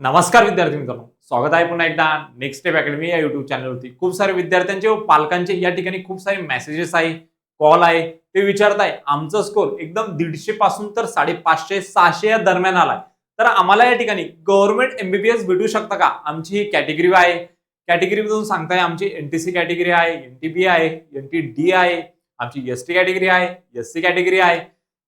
नमस्कार विद्यार्थी मित्रांनो. स्वागत आहे पुन्हा एकदा नेक्स्ट स्टेप अकॅडमी या युट्यूब चॅनलवरती खूप सारे विद्यार्थ्यांचे व पालकांचे या ठिकाणी खूप सारे मेसेजेस आहे कॉल आहे. ते विचारत आहे आमचा स्कोर एकदम दीडशे पासून तर साडेपाचशे सहाशे या दरम्यान आलाय. तर आम्हाला या ठिकाणी गव्हर्नमेंट एमबीबीएस भेटू शकता का? आमची ही कॅटेगरी आहे. कॅटेगरी मधून सांगताय आमची एनटीसी कॅटेगरी आहे एनटीबी आहे एनटी डी आहे आमची एस टी कॅटेगरी आहे एस सी कॅटेगरी आहे.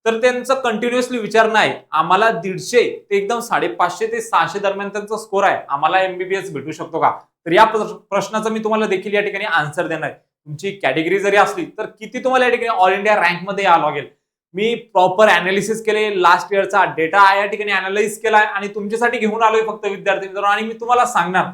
तर त्यांचं कंटिन्युअसली विचार नाही. आम्हाला दीडशे ते एकदम साडेपाचशे ते सहाशे दरम्यान त्यांचा स्कोर आहे. आम्हाला एमबीबीएस भेटू शकतो का? तर या प्रश्नाचं प्रश्नाचा मी तुम्हाला देखील या ठिकाणी आन्सर देणार आहे. तुमची कॅटेगरी जरी असली तर किती तुम्हाला या ठिकाणी ऑल इंडिया रँकमध्ये यावं लागेल? मी प्रॉपर अनालिसिस केले लास्ट इयरचा डेटा या ठिकाणी अनालाइज आहे आणि तुमच्यासाठी घेऊन आलोय फक्त विद्यार्थी मित्रांनो. आणि मी तुम्हाला सांगणार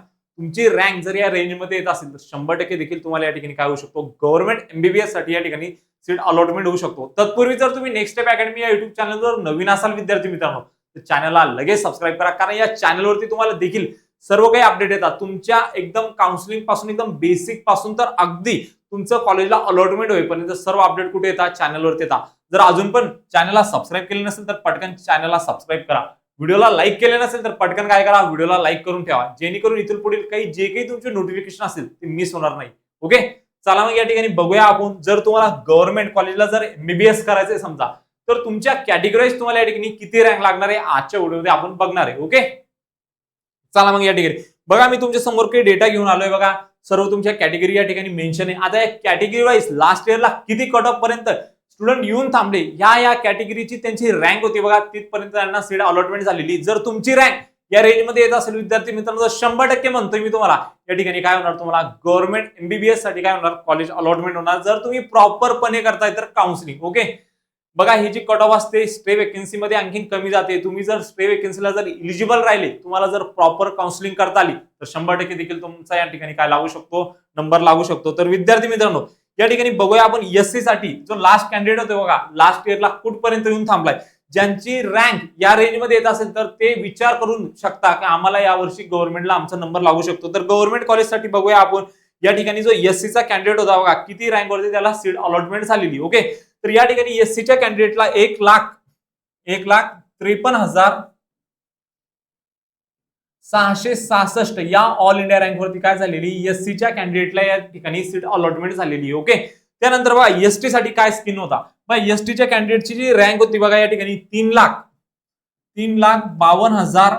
तुमची रँक जर या रेंजमध्ये येत असेल तर शंभर टक्के देखील तुम्हाला या ठिकाणी काय होऊ शकतो? गव्हर्नमेंट एमबीबीएससाठी या ठिकाणी सीट अलॉटमेंट होऊ शकतो. तत्पूर्वी जर तुम्ही नेक्स्ट स्टेप अकॅडमी या युट्यूब चॅनलवर नवीन असाल विद्यार्थी मित्रांनो तर चॅनलला लगेच सबस्क्राईब करा. कारण या चॅनलवरती तुम्हाला देखील सर्व काही अपडेट येतात. तुमच्या एकदम काउन्सिलिंगपासून एकदम बेसिकपासून तर अगदी तुमचं कॉलेजला अलॉटमेंट होईपर्यंत सर्व अपडेट कुठे येतात? चॅनलवरती येतात. जर अजून पण चॅनलला सबस्क्राईब केले नसेल तर पटकन चॅनलला सबस्क्राईब करा. व्हिडिओला लाईक केले नसेल तर पटकन काय करा व्हिडिओला लाईक करून ठेवा. जेणेकरून इथून पुढील काही जे काही तुमचे नोटिफिकेशन असेल ते मिस होणार नाही. ओके चला मग या ठिकाणी बघूया आपण. जर तुम्हाला गव्हर्नमेंट कॉलेजला जर एमबीबीएस करायचंय समजा तर तुमच्या कॅटेगराईज तुम्हाला या ठिकाणी किती रँक लागणार आहे आजच्या व्हिडिओमध्ये आपण बघणार आहे. ओके चला मग या ठिकाणी. बघा मी तुमच्यासमोर काही डेटा घेऊन आलोय बघा. सर्व तुमच्या कॅटेगरी या ठिकाणी मेन्शन आहे. आता या कॅटेगरी वाईज लास्ट इयरला किती कट ऑफ पर्यंत स्टुडंट येऊन थांबले. ह्या या कॅटेगरीची त्यांची रँक होती बघा. तिथपर्यंत त्यांना सीट अलॉटमेंट झालेली. जर तुमची रँक या रेंजमध्ये येत असेल विद्यार्थी मित्रांनो शंभर टक्के म्हणतोय मी तुम्हाला. या ठिकाणी काय होणार तुम्हाला? गव्हर्नमेंट एमबीबीएससाठी काय होणार? कॉलेज अलॉटमेंट होणार. जर तुम्ही प्रॉपरपणे करताय तर काउन्सिलिंग ओके बघा ही जी कट ऑफ असते स्ट्रे वेकन्सीमध्ये आणखीन कमी जाते. तुम्ही जर स्ट्रे वेकन्सीला जर इलिजिबल राहिले तुम्हाला जर प्रॉपर काउन्सिलिंग करता आली तर शंभर टक्के देखील तुमचा या ठिकाणी काय लागू शकतो? नंबर लागू शकतो. तर विद्यार्थी मित्रांनो या ठिकाणी बघूया आपण एससी साठी जो लास्ट कॅन्डिडेट होते बघा लास्ट इयरला कुठपर्यंत येऊन थांबलाय. ज्यांची रँक या रेंजमध्ये येत असेल तर ते विचार करून शकता की आम्हाला यावर्षी गव्हर्नमेंटला आमचा नंबर लागू शकतो. तर गव्हर्नमेंट कॉलेजसाठी बघूया आपण या ठिकाणी जो एससीचा कॅन्डिडेट होता बघा किती रँक वरती त्याला सीट अलॉटमेंट झालेली ओके तर या ठिकाणी एससीच्या कॅन्डिडेटला एक लाख एक लाख त्रेपन्न हजार सहाशे सहासष्ट या ऑल इंडिया रँक वरती काय झालेली? एस च्या कॅन्डिडेटला या ठिकाणी सीट अलॉटमेंट झालेली ओके त्यानंतर बघा एस टी साठी काय स्किन होता? बघा एस टीच्या कॅन्डिडेटची जी रँक होती बघा या ठिकाणी तीन लाख तीन लाख बावन्न हजार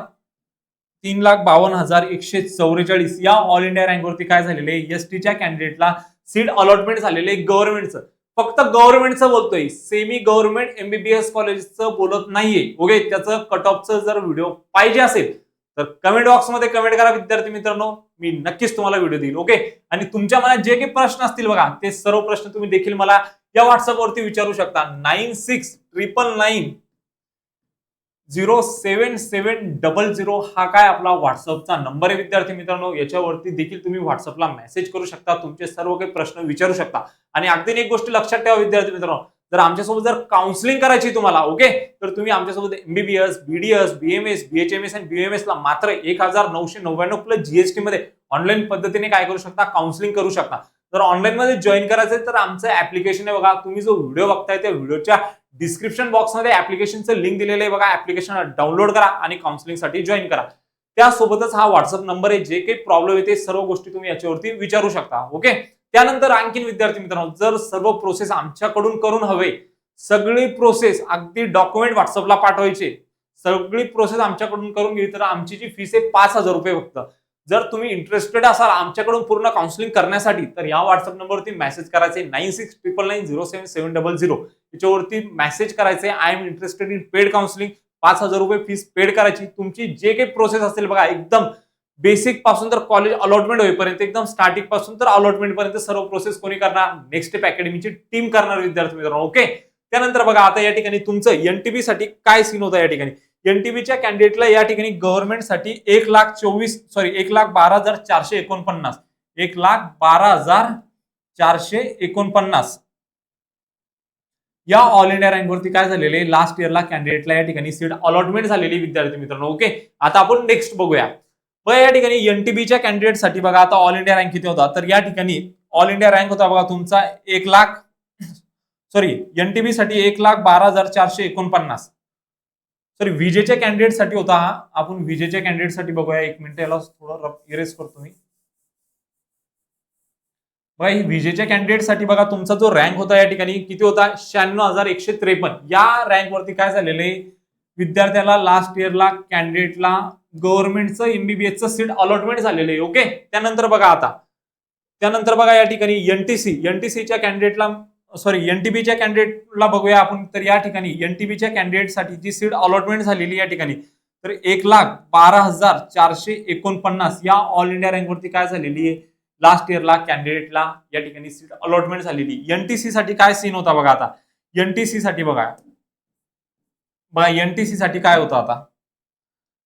तीन लाख बावन्न हजार एकशे चौवेचाळीस या ऑल इंडिया रँक वरती काय झालेले? एस टीच्या कॅन्डिडेटला सीट अलॉटमेंट झालेले गव्हर्नमेंटचं फक्त गव्हर्नमेंटचं बोलतोय सेमी गव्हर्नमेंट एमबीबीएस कॉलेजचं बोलत नाहीये ओके त्याचं कट ऑफचं जर व्हिडिओ पाहिजे असेल तर कमेंट बॉक्समध्ये कमेंट करा विद्यार्थी मित्रांनो. मी नक्कीच तुम्हाला व्हिडिओ देईल ओके आणि तुमच्या मनात जे काही प्रश्न असतील बघा ते सर्व प्रश्न तुम्ही देखील मला या व्हॉट्सअपवरती विचारू शकता. Nine six triple nine zero seven seven double zero हा काय आपला व्हॉट्सअपचा नंबर आहे विद्यार्थी मित्रांनो. याच्यावरती देखील तुम्ही व्हॉट्सअपला मेसेज करू शकता तुमचे सर्व काही प्रश्न विचारू शकता. आणि अगदी एक गोष्ट लक्षात ठेवा विद्यार्थी मित्रांनो. जर आमच्यासोबत जर काउन्सिलिंग करायची तुम्हाला ओके तर तुम्ही आमच्यासोबत एमबीबीएस बीडीएस बीएमएस बीएचएमएस आणि बीएमएस ला मात्र एक हजार नऊशे नव्याण्णव प्लस जीएसटी मध्ये ऑनलाईन पद्धतीने काय करू शकता? काउन्सिलिंग करू शकता. जर ऑनलाईन मध्ये जॉईन करायचं तर आमचं ऍप्लिकेशन आहे बघा. तुम्ही जो व्हिडिओ बघताय त्या व्हिडिओच्या डिस्क्रिप्शन बॉक्समध्ये ऍप्लिकेशनचं लिंक दिलेलं आहे बघा. ऍप्लिकेशन डाउनलोड करा आणि काउन्सिलिंगसाठी जॉईन करा. त्यासोबतच हा व्हॉट्सअप नंबर आहे जे काही प्रॉब्लेम आहे ते सर्व गोष्टी तुम्ही याच्यावरती विचारू शकता ओके त्यानंतर आणखीन विद्यार्थी मित्रांनो जर सर्व प्रोसेस आमच्याकडून करून हवे सगळी प्रोसेस अगदी डॉक्युमेंट व्हॉट्सअपला पाठवायचे सगळी प्रोसेस आमच्याकडून करून गेली तर आमची जी फीस आहे पाच हजार रुपये फक्त. जर तुम्ही इंटरेस्टेड असाल आमच्याकडून पूर्ण काउन्सिलिंग करण्यासाठी तर या व्हॉट्सअप नंबरवरती मेसेज करायचे nine six triple nine zero seven seven double zero याच्यावरती मेसेज करायचे I am interested in paid counselling पाच हजार रुपये फीस पेड करायची. तुमची जे काही प्रोसेस असेल बघा एकदम बेसिकपासून तर कॉलेज अलॉटमेंट होईपर्यंत एकदम स्टार्टिंगपासून तर अलॉटमेंट पर्यंत सर्व प्रोसेस कोणी करणार? नेक्स्ट स्टेप अकॅडमीची टीम करणार विद्यार्थी मित्रांनो ओके? त्यानंतर बघा आता या ठिकाणी तुमचं एनटीबी साठी काय सीन होतं या ठिकाणी? एनटीबीच्या कॅन्डिडेटला या ठिकाणी गव्हर्नमेंटसाठी एक लाख चोवीस सॉरी एक लाख बारा हजार चारशे एकोणपन्नास. एक लाख बारा हजार चारशे एकोणपन्नास. या ऑल इंडिया रँकवरती काय झालेले लास्ट इयरला कॅन्डिडेटला या ठिकाणी सीट अलॉटमेंट झालेली विद्यार्थी मित्रांनो ओके? आता आपण नेक्स्ट बघूया. बघा या ठिकाणी एनटीबीच्या कॅन्डिडेटसाठी बघा आता ऑल इंडिया रँक किती होता? तर या ठिकाणी ऑल इंडिया रँक होता बघा तुमचा एक लाख सॉरी एनटीबी साठी एक लाख बारा हजार चारशे एकोणपन्नास. सॉरी विजेच्या कॅन्डिडेटसाठी होता हा. आपण विजेच्या कॅन्डिडेटसाठी बघूया. एक मिनिट याला थोडं इरेज करतो मी. बघा ही विजेच्या कॅन्डिडेटसाठी बघा तुमचा जो रँक होता या ठिकाणी किती होता? शहाण्णव हजार एकशे त्रेपन्न. या रँक वरती काय झालेलं आहे? विद्यार्थ्याला लास्ट इयरला कॅन्डिडेटला गव्हर्नमेंटचं एमबीबीएसचं सीट अलॉटमेंट झालेलं आहे ओके त्यानंतर बघा आता. त्यानंतर बघा या ठिकाणी एनटीसी एनटीसीच्या कॅन्डिडेटला सॉरी एनटीबीच्या कॅन्डिडेटला बघूया आपण. तर या ठिकाणी एनटीबीच्या कॅन्डिडेटसाठी जी सीट अलॉटमेंट झालेली या ठिकाणी तर एक लाख बारा हजार चारशे एकोणपन्नास या ऑल इंडिया रँकवरती काय झालेली आहे? लास्ट इयरला कॅन्डिडेटला या ठिकाणी सीट अलॉटमेंट झालेली. एनटीसी साठी काय सीन होता बघा आता? एनटीसी साठी बघा. बघा एनटीसी साठी काय होतं आता?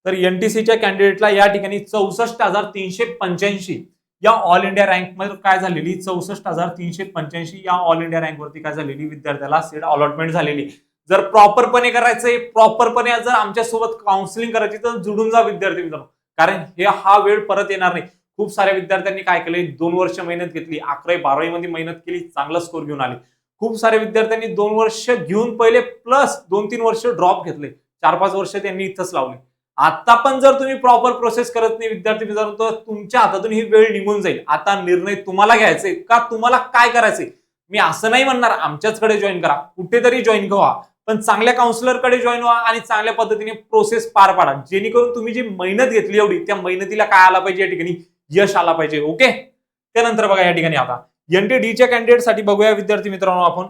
तर एनटीसीच्या कॅन्डिडेटला या ठिकाणी चौसष्ट हजार तीनशे पंच्याऐंशी या ऑल इंडिया रँकमध्ये काय झालेली? चौसष्ट हजार तीनशे पंच्याऐंशी या ऑल इंडिया रँक वरती काय झालेली? विद्यार्थ्याला सीट अलॉटमेंट झालेली. जर प्रॉपरपणे करायचंय प्रॉपरपणे जर आमच्यासोबत काउन्सिलिंग करायची तर जुडून जा विद्यार्थी मित्रांनो. कारण हे हा वेळ परत येणार नाही. खूप साऱ्या विद्यार्थ्यांनी काय केलंय? दोन वर्ष मेहनत घेतली. अकरावी बारावी मध्ये मेहनत केली. चांगला स्कोर घेऊन आले. खूप साऱ्या विद्यार्थ्यांनी दोन वर्ष घेऊन पहिले प्लस दोन तीन वर्ष ड्रॉप घेतले. चार पाच वर्ष त्यांनी इथंच लावले. आता पण जर तुम्ही प्रॉपर प्रोसेस करत नाही विद्यार्थी मित्रांनो तर तुमच्या हातातून ही वेळ निघून जाईल. आता निर्णय तुम्हाला घ्यायचे का तुम्हाला काय करायचंय? मी असं नाही म्हणणार आमच्याचकडे जॉईन करा. कुठेतरी जॉईन व्हा. पण चांगल्या काउन्सिलरकडे जॉईन व्हा आणि चांगल्या पद्धतीने प्रोसेस पार पाडा. जेणेकरून तुम्ही जी मेहनत घेतली एवढी त्या मेहनतीला काय आला पाहिजे या ठिकाणी? यश आला पाहिजे ओके? त्यानंतर बघा या ठिकाणी आता. एनटीडीच्या कॅन्डिडेटसाठी बघूया विद्यार्थी मित्रांनो आपण.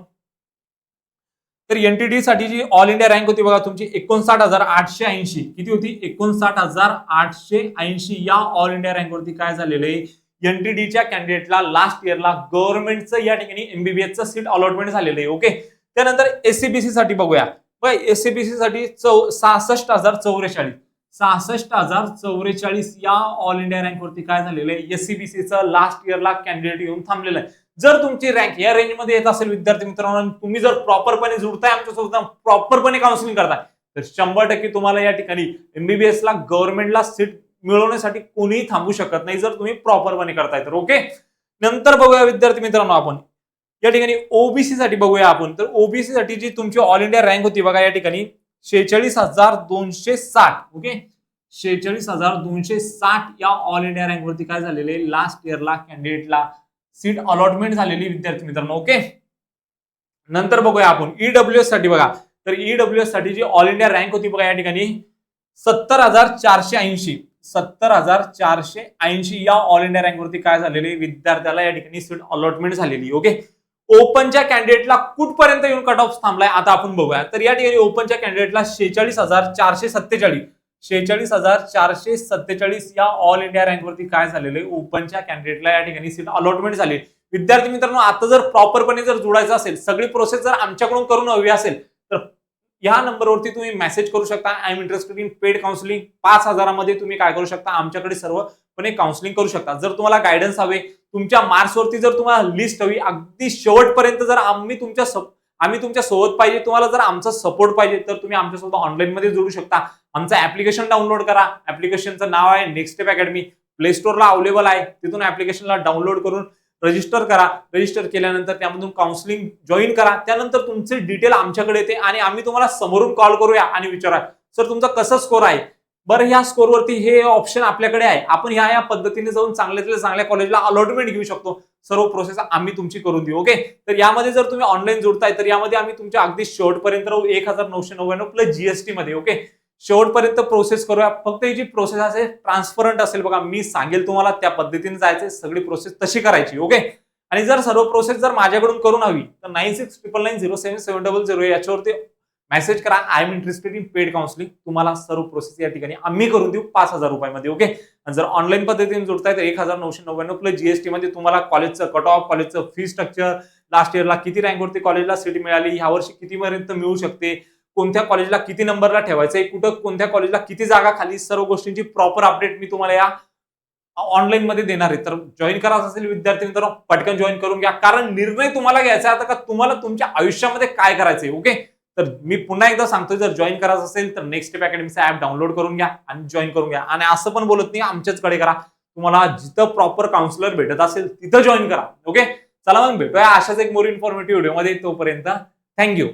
तर एनटीडी साठी जी ऑल इंडिया रँक होती बघा तुमची एकोणसाठ हजार आठशे ऐंशी. किती होती? एकोणसाठ हजार आठशे ऐंशी या ऑल इंडिया रँक वरती काय झालेलं आहे? एनटीडीच्या कॅन्डिडेटला लास्ट इयरला गव्हर्नमेंटचं या ठिकाणी एमबीबीएसचं सीट अलॉटमेंट झालेलं आहे ओके त्यानंतर एससीबीसी साठी बघूया. बघा एससीबीसी साठी चौ सहासष्ट हजार चौवेचाळीस सहासष्ट हजार चौवेचाळीस या ऑल इंडिया रँक वरती काय झालेलं आहे? एससीबीसीचं लास्ट इयरला कॅन्डिडेट येऊन थांबलेलं आहे. जर तुमची रँक या रेंजमध्ये येत असेल विद्यार्थी मित्रांनो तुम्ही जर प्रॉपरपणे जुडताय आमच्यासोबत प्रॉपरपणे काउन्सिलिंग करताय तर शंभर टक्के तुम्हाला या ठिकाणी एमबीबीएस ला गव्हर्नमेंटला सीट मिळवण्यासाठी कोणीही थांबू शकत नाही जर तुम्ही प्रॉपरपणे करताय तर ओके नंतर बघूया विद्यार्थी मित्रांनो आपण. या ठिकाणी ओबीसी साठी बघूया आपण. तर ओबीसी साठी जी तुमची ऑल इंडिया रँक होती बघा या ठिकाणी शेहेचाळीस हजार दोनशे साठ ओके शेहेचाळीस हजार दोनशे साठ या ऑल इंडिया रँक वरती काय झालेले लास्ट इयरला कॅन्डिडेटला सीट अलॉटमेंट झालेली विद्यार्थी मित्रांनो ओके नंतर बघूया आपण. ईडब्ल्यू एससाठी बघा. तर ईडब्ल्यू एससाठी जी ऑल इंडिया रँक होती बघा या ठिकाणी सत्तर हजार चारशे ऐंशी. सत्तर हजार चारशे ऐंशी या ऑल इंडिया रँक वरती काय झालेली? विद्यार्थ्याला या ठिकाणी सीट अलॉटमेंट झालेली ओके ओपनच्या कॅन्डिडेटला कुठपर्यंत येऊन कट ऑफ थांबलाय? आता आपण बघूया. तर या ठिकाणी ओपनच्या कॅन्डिडेटला शेहेचाळीस हजार चारशे सत्तेचाळीस. शेहेचाळीस हजार चारशे सत्तेचाळीस या ऑल इंडिया रँकवरती काय झालेलं आहे? ओपनच्या कॅन्डिडेटला या ठिकाणी सीट अलॉटमेंट झाली. विद्यार्थी मित्रांनो आता जर प्रॉपरपणे जर जोडायचं असेल सगळी प्रोसेस जर आमच्याकडून करून हवी असेल तर या नंबरवरती तुम्ही मेसेज करू शकता. I am interested in paid counselling पाच हजारामध्ये तुम्ही काय करू शकता? आमच्याकडे सर्वपणे काउन्सिलिंग करू शकता. जर तुम्हाला गायडन्स हवे तुमच्या मार्क्सवरती जर तुम्हाला लिस्ट हवी अगदी शेवटपर्यंत जर आम्ही तुमच्या आम्ही तुमच्यासोबत पाहिजे तुम्हाला जर आमचा सपोर्ट पाहिजे तर तुम्ही आमच्यासोबत ऑनलाईनमध्ये जोडू शकता. आमचं ऍप्लिकेशन डाउनलोड करा. ऍप्लिकेशनचं नाव आहे नेक्स्ट स्टेप अकॅडमी प्ले स्टोअरला अवेलेबल आहे. तिथून ऍप्लिकेशनला डाउनलोड करून रजिस्टर करा. रजिस्टर केल्यानंतर त्यामधून काउन्सिलिंग जॉईन करा. त्यानंतर तुमचे डिटेल आमच्याकडे येते आणि आम्ही तुम्हाला समोरून कॉल करूया आणि विचारा सर तुमचा कसं स्कोर आहे? बरं ह्या स्कोरवरती हे ऑप्शन आपल्याकडे आहे. आपण ह्या या पद्धतीने जाऊन चांगल्यातल्या चांगल्या कॉलेजला अलॉटमेंट घेऊ शकतो. सर्व प्रोसेस आम्ही तुमची करून देऊ ओके तर यामध्ये जर तुम्ही ऑनलाईन जोडताय तर यामध्ये आम्ही तुमच्या अगदी शेवटपर्यंत राहू एक हजार नऊशे नव्याण्णव प्लस जीएसटी मध्ये ओके शेवटपर्यंत प्रोसेस करूया. फक्त ही जी प्रोसेस असेल ट्रान्सपरंट असेल बघा मी सांगेल तुम्हाला त्या पद्धतीने जायचे सगळी प्रोसेस तशी करायची ओके आणि जर सर्व प्रोसेस जर माझ्याकडून करून हवी तर nine six triple nine zero seven seven double zero याच्यावरती मेसेज करा. I am interested in paid counselling तुम्हाला सर्व प्रोसेस या ठिकाणी आम्ही करून देऊ पाच हजार रुपयामध्ये ओके आणि जर ऑनलाईन पद्धतीने जोडताय तर एक हजार नऊशे नव्याण्णव प्लस जीएसटी मध्ये तुम्हाला कॉलेजचं कट ऑफ कॉलेजचं फी स्ट्रक्चर लास्ट इयरला किती रँकवरती कॉलेजला सीट मिळाली ह्या वर्षी कितीपर्यंत मिळू शकते कोणत्या कॉलेजला किती नंबरला ठेवायचं आहे कुठं कोणत्या कॉलेजला किती जागा खाली सर्व गोष्टींची प्रॉपर अपडेट मी तुम्हाला या ऑनलाईन मध्ये देणार आहे. तर जॉईन करायचं असेल विद्यार्थी मित्रांनो पटकन जॉईन करून घ्या. कारण निर्णय तुम्हाला घ्यायचा आहे आता का तुम्हाला तुमच्या आयुष्यामध्ये काय करायचंय ओके तर मी पुन्हा एकदा सांगतोय जर जॉईन करायचं असेल तर नेक्स्ट स्टेप अकॅडमीचा ऍप डाउनलोड करून घ्या आणि जॉईन करून घ्या. आणि असं पण बोलत नाही आमच्याचकडे करा. तुम्हाला जिथं प्रॉपर काउन्सिलर भेटत असेल तिथं जॉईन करा. ओके चला मग भेटूया. अशाच एक मोर इन्फॉर्मेटिव्ह व्हिडिओमध्ये तोपर्यंत. थँक्यू